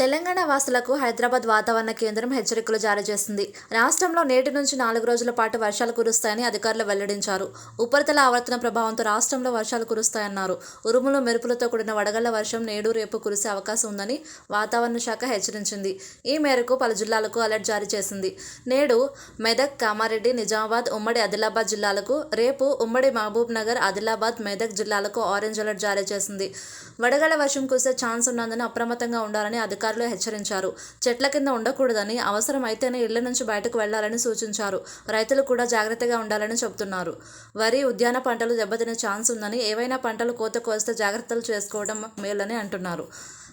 తెలంగాణ వాసులకు హైదరాబాద్ వాతావరణ కేంద్రం హెచ్చరికలు జారీ చేసింది. రాష్ట్రంలో నేటి నుంచి నాలుగు రోజుల పాటు వర్షాలు కురుస్తాయని అధికారులు వెల్లడించారు. ఉపరితల ఆవర్తన ప్రభావంతో రాష్ట్రంలో వర్షాలు కురుస్తాయన్నారు. ఉరుములు మెరుపులతో కూడిన వడగళ్ళ వర్షం నేడు రేపు కురిసే అవకాశం ఉందని వాతావరణ శాఖ హెచ్చరించింది. ఈ మేరకు పలు జిల్లాలకు అలర్ట్ జారీ చేసింది. నేడు మెదక్ కామారెడ్డి నిజామాబాద్ ఉమ్మడి ఆదిలాబాద్ జిల్లాలకు రేపు ఉమ్మడి మహబూబ్ నగర్ ఆదిలాబాద్ మెదక్ జిల్లాలకు ఆరెంజ్ అలర్ట్ జారీ చేసింది. వడగళ్ళ వర్షం కురిసే ఛాన్స్ ఉన్నందున అప్రమత్తంగా ఉండాలని అధికారులు హెచ్చరించారు. చెట్ల కింద ఉండకూడదని అవసరమైతేనే ఇళ్ళ నుంచి బయటకు వెళ్ళాలని సూచించారు. రైతులు కూడా జాగ్రత్తగా ఉండాలని చెబుతున్నారు. వరి ఉద్యాన పంటలు దెబ్బతినే ఛాన్స్ ఉందని ఏవైనా పంటలు కోత కోస్తే జాగ్రత్తలు చేసుకోవడం మేలని అంటున్నారు.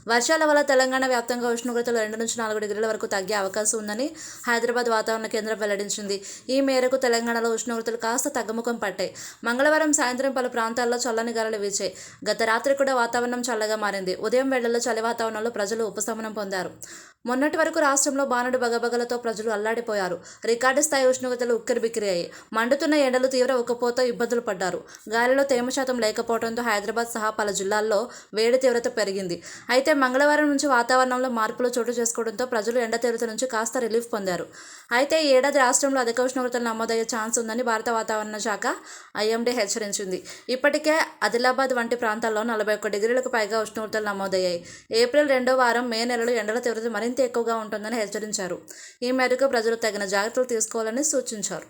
వర్షాల వల్ల తెలంగాణ వ్యాప్తంగా ఉష్ణోగ్రతలు రెండు నుంచి నాలుగు డిగ్రీల వరకు తగ్గే అవకాశం ఉందని హైదరాబాద్ వాతావరణ కేంద్రం వెల్లడించింది. ఈ మేరకు తెలంగాణలో ఉష్ణోగ్రతలు కాస్త తగ్గుముఖం పట్టాయి. మంగళవారం సాయంత్రం పలు ప్రాంతాల్లో చల్లని గాలులు వీచాయి. గత రాత్రి కూడా వాతావరణం చల్లగా మారింది. ఉదయం వేళల్లో చలి వాతావరణంలో ప్రజలు ఉపశమనం పొందారు. మొన్నటి వరకు రాష్ట్రంలో బానుడు బగబగలతో ప్రజలు అల్లాడిపోయారు. రికార్డు స్థాయి ఉష్ణోగ్రతలు ఉక్కిరిబిక్కిరయ్యాయి మండుతున్న ఎండలు తీవ్ర ఉక్కపోతో ఇబ్బందులు పడ్డారు. గాలిలో తేమ శాతం లేకపోవడంతో హైదరాబాద్ సహా పలు జిల్లాల్లో వేడి తీవ్రత పెరిగింది. అయితే మంగళవారం నుంచి వాతావరణంలో మార్పులు చోటు చేసుకోవడంతో ప్రజలు ఎండ తీవ్రత నుంచి కాస్త రిలీఫ్ పొందారు. అయితే ఈ ఏడాది రాష్ట్రంలో అధిక ఉష్ణోగ్రతలు నమోదయ్యే ఛాన్స్ ఉందని భారత వాతావరణ శాఖ ఐఎండీ హెచ్చరించింది. ఇప్పటికే ఆదిలాబాద్ వంటి ప్రాంతాల్లో నలభై ఒక్క డిగ్రీలకు పైగా ఉష్ణోగ్రతలు నమోదయ్యాయి. ఏప్రిల్ రెండో వారం మే నెలలో ఎండల తీవ్రత మరింత మరింత ఎక్కువగా ఉంటుందని హెచ్చరించారు. ఈ మేరకు ప్రజలు తగిన జాగ్రత్తలు తీసుకోవాలని సూచించారు.